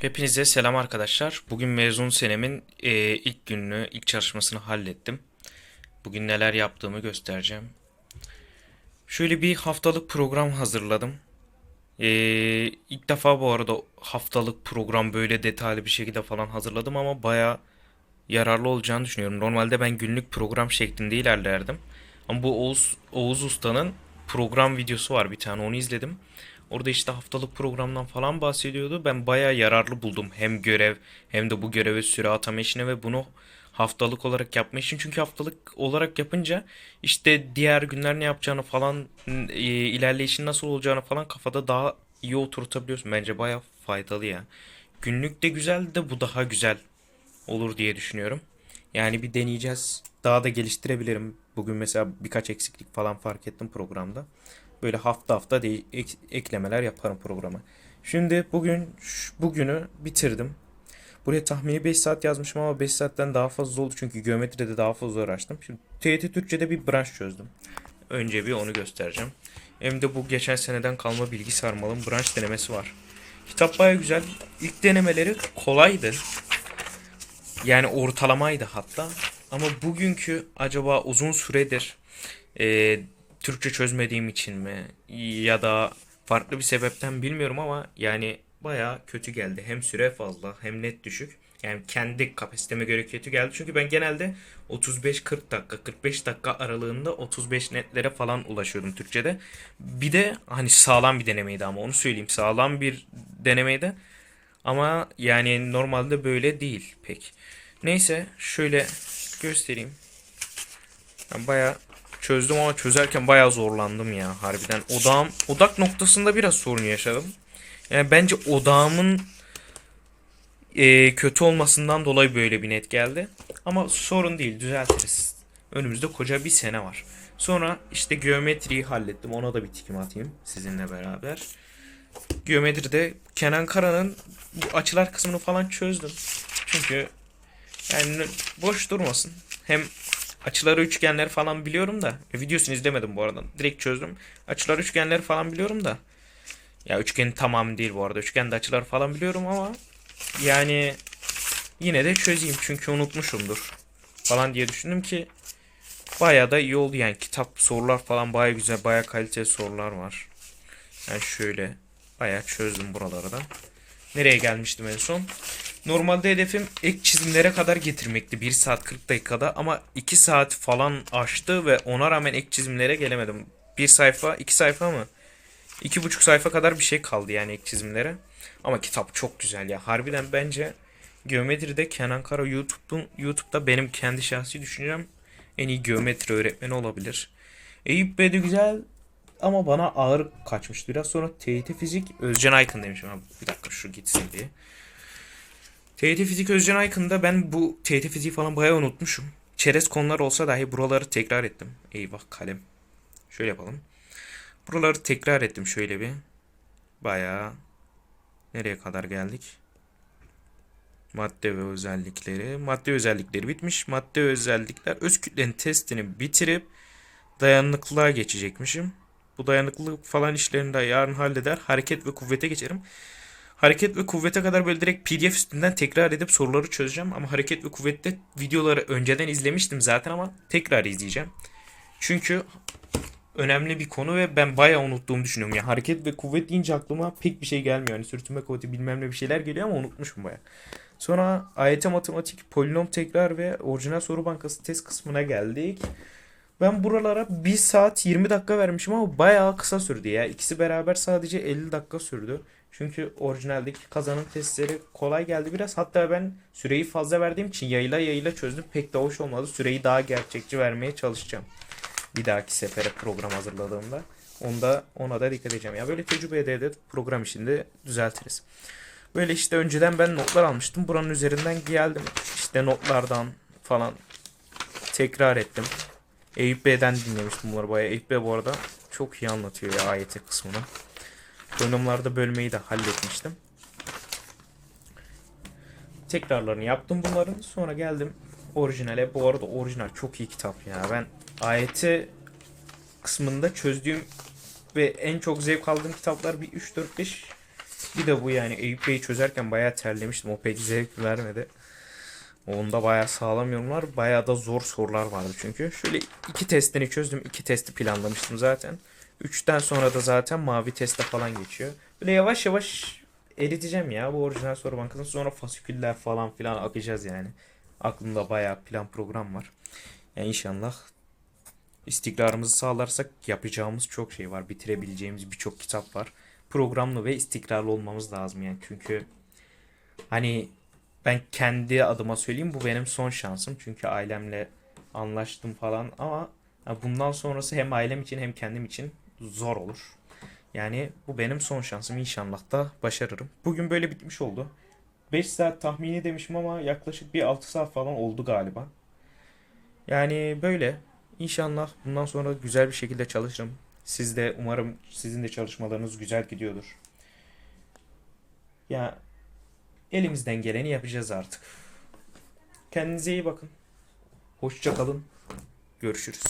Hepinize selam arkadaşlar. Bugün mezun senemin e, ilk gününü, ilk çalışmasını hallettim. Bugün neler yaptığımı göstereceğim. Şöyle bir haftalık program hazırladım. E, ilk defa bu arada haftalık program böyle detaylı bir şekilde falan hazırladım ama baya yararlı olacağını düşünüyorum. Normalde ben günlük program şeklinde ilerlerdim. Ama bu Oğuz, Oğuz Usta'nın program videosu var bir tane onu izledim. Orada işte haftalık programdan falan bahsediyordu. Ben bayağı yararlı buldum. Hem görev hem de bu göreve süre atama işine ve bunu haftalık olarak yapma için. Çünkü haftalık olarak yapınca işte diğer günler ne yapacağını falan e, ilerleyişin nasıl olacağını falan kafada daha iyi oturtabiliyorsun. Bence bayağı faydalı ya. Günlük de güzel de bu daha güzel olur diye düşünüyorum. Yani bir deneyeceğiz. Daha da geliştirebilirim. Bugün mesela birkaç eksiklik falan fark ettim programda. Böyle hafta hafta de- ek- eklemeler yaparım programa. Şimdi bugün bugünü bitirdim. Buraya tahmini 5 saat yazmışım ama 5 saatten daha fazla oldu çünkü geometride daha fazla uğraştım. Şimdi TYT Türkçe'de bir branş çözdüm. Önce bir onu göstereceğim. Hem de bu geçen seneden kalma bilgi sarmalım branş denemesi var. Kitap baya güzel. İlk denemeleri kolaydı. Yani ortalamaydı hatta. Ama bugünkü acaba uzun süredir e, Türkçe çözmediğim için mi ya da farklı bir sebepten bilmiyorum ama yani baya kötü geldi. Hem süre fazla hem net düşük. Yani kendi kapasiteme göre kötü geldi. Çünkü ben genelde 35-40 dakika, 45 dakika aralığında 35 netlere falan ulaşıyordum Türkçe'de. Bir de hani sağlam bir denemeydi ama onu söyleyeyim. Sağlam bir denemeydi. Ama yani normalde böyle değil pek. Neyse şöyle göstereyim. Ben bayağı çözdüm ama çözerken bayağı zorlandım ya harbiden. Odağım, odak noktasında biraz sorun yaşadım. Yani bence odağımın e, kötü olmasından dolayı böyle bir net geldi. Ama sorun değil düzeltiriz. Önümüzde koca bir sene var. Sonra işte geometriyi hallettim. Ona da bir tikim atayım sizinle beraber. Geometride Kenan Kara'nın bu açılar kısmını falan çözdüm. Çünkü yani boş durmasın. Hem açıları üçgenleri falan biliyorum da. E, videosunu izlemedim bu arada. Direkt çözdüm. Açılar üçgenleri falan biliyorum da. Ya üçgenin tamamı değil bu arada. Üçgende açılar falan biliyorum ama yani yine de çözeyim çünkü unutmuşumdur falan diye düşündüm ki bayağı da iyi oldu yani kitap sorular falan bayağı güzel bayağı kaliteli sorular var. Yani şöyle bayağı çözdüm buraları da. Nereye gelmiştim en son? Normalde hedefim ek çizimlere kadar getirmekti 1 saat 40 dakikada ama 2 saat falan aştı ve ona rağmen ek çizimlere gelemedim. Bir sayfa, iki sayfa mı? İki buçuk sayfa kadar bir şey kaldı yani ek çizimlere. Ama kitap çok güzel ya. Harbiden bence geometride Kenan Kara YouTube'un YouTube'da benim kendi şahsi düşüncem en iyi geometri öğretmeni olabilir. Eyüp Bey de güzel ama bana ağır kaçmıştı. Biraz sonra TYT Fizik Özcan Aykın demişim. Bir dakika şu gitsin diye. TYT Fizik Özcan Aykın'da ben bu TYT Fiziği falan bayağı unutmuşum. Çerez konular olsa dahi buraları tekrar ettim. Eyvah kalem. Şöyle yapalım. Buraları tekrar ettim şöyle bir. Bayağı nereye kadar geldik? Madde ve özellikleri. Madde özellikleri bitmiş. Madde özellikler öz kütlenin testini bitirip dayanıklılığa geçecekmişim. Bu dayanıklılık falan işlerini de yarın halleder. Hareket ve kuvvete geçerim. Hareket ve kuvvete kadar böyle direkt PDF üstünden tekrar edip soruları çözeceğim. Ama hareket ve kuvvette videoları önceden izlemiştim zaten ama tekrar izleyeceğim. Çünkü önemli bir konu ve ben bayağı unuttuğumu düşünüyorum. Yani hareket ve kuvvet deyince aklıma pek bir şey gelmiyor. Hani sürtünme kuvveti bilmem ne bir şeyler geliyor ama unutmuşum bayağı. Sonra AYT matematik, polinom tekrar ve orijinal soru bankası test kısmına geldik. Ben buralara 1 saat 20 dakika vermişim ama bayağı kısa sürdü ya. İkisi beraber sadece 50 dakika sürdü. Çünkü orijinaldeki kazanım testleri kolay geldi biraz. Hatta ben süreyi fazla verdiğim için yayla yayla çözdüm. Pek de hoş olmadı. Süreyi daha gerçekçi vermeye çalışacağım. Bir dahaki sefere program hazırladığımda. Onda ona da dikkat edeceğim. Ya böyle tecrübe ede program işinde düzeltiriz. Böyle işte önceden ben notlar almıştım. Buranın üzerinden geldim. İşte notlardan falan tekrar ettim. Eyüp Bey'den dinlemiştim bunları bayağı. Eyüp Bey bu arada çok iyi anlatıyor ya AYT kısmını. Bölümlerde bölmeyi de halletmiştim. Tekrarlarını yaptım bunların. Sonra geldim orijinale. Bu arada orijinal çok iyi kitap ya. Ben AYT kısmında çözdüğüm ve en çok zevk aldığım kitaplar bir 3 4 5 Bir de bu yani Eyüp Bey'i çözerken bayağı terlemiştim. O pek zevk vermedi. Onda bayağı sağlam yorumlar. Bayağı da zor sorular vardı çünkü. Şöyle iki testini çözdüm. iki testi planlamıştım zaten. Üçten sonra da zaten mavi teste falan geçiyor. Böyle yavaş yavaş eriteceğim ya bu orijinal soru bankasını. Sonra fasiküller falan filan akacağız yani. Aklımda bayağı plan program var. Yani inşallah istikrarımızı sağlarsak yapacağımız çok şey var. Bitirebileceğimiz birçok kitap var. Programlı ve istikrarlı olmamız lazım yani. Çünkü hani ben kendi adıma söyleyeyim bu benim son şansım. Çünkü ailemle anlaştım falan ama bundan sonrası hem ailem için hem kendim için zor olur. Yani bu benim son şansım. İnşallah da başarırım. Bugün böyle bitmiş oldu. 5 saat tahmini demişim ama yaklaşık bir 6 saat falan oldu galiba. Yani böyle. İnşallah bundan sonra güzel bir şekilde çalışırım. Siz de umarım sizin de çalışmalarınız güzel gidiyordur. Ya elimizden geleni yapacağız artık. Kendinize iyi bakın. Hoşça kalın. Görüşürüz.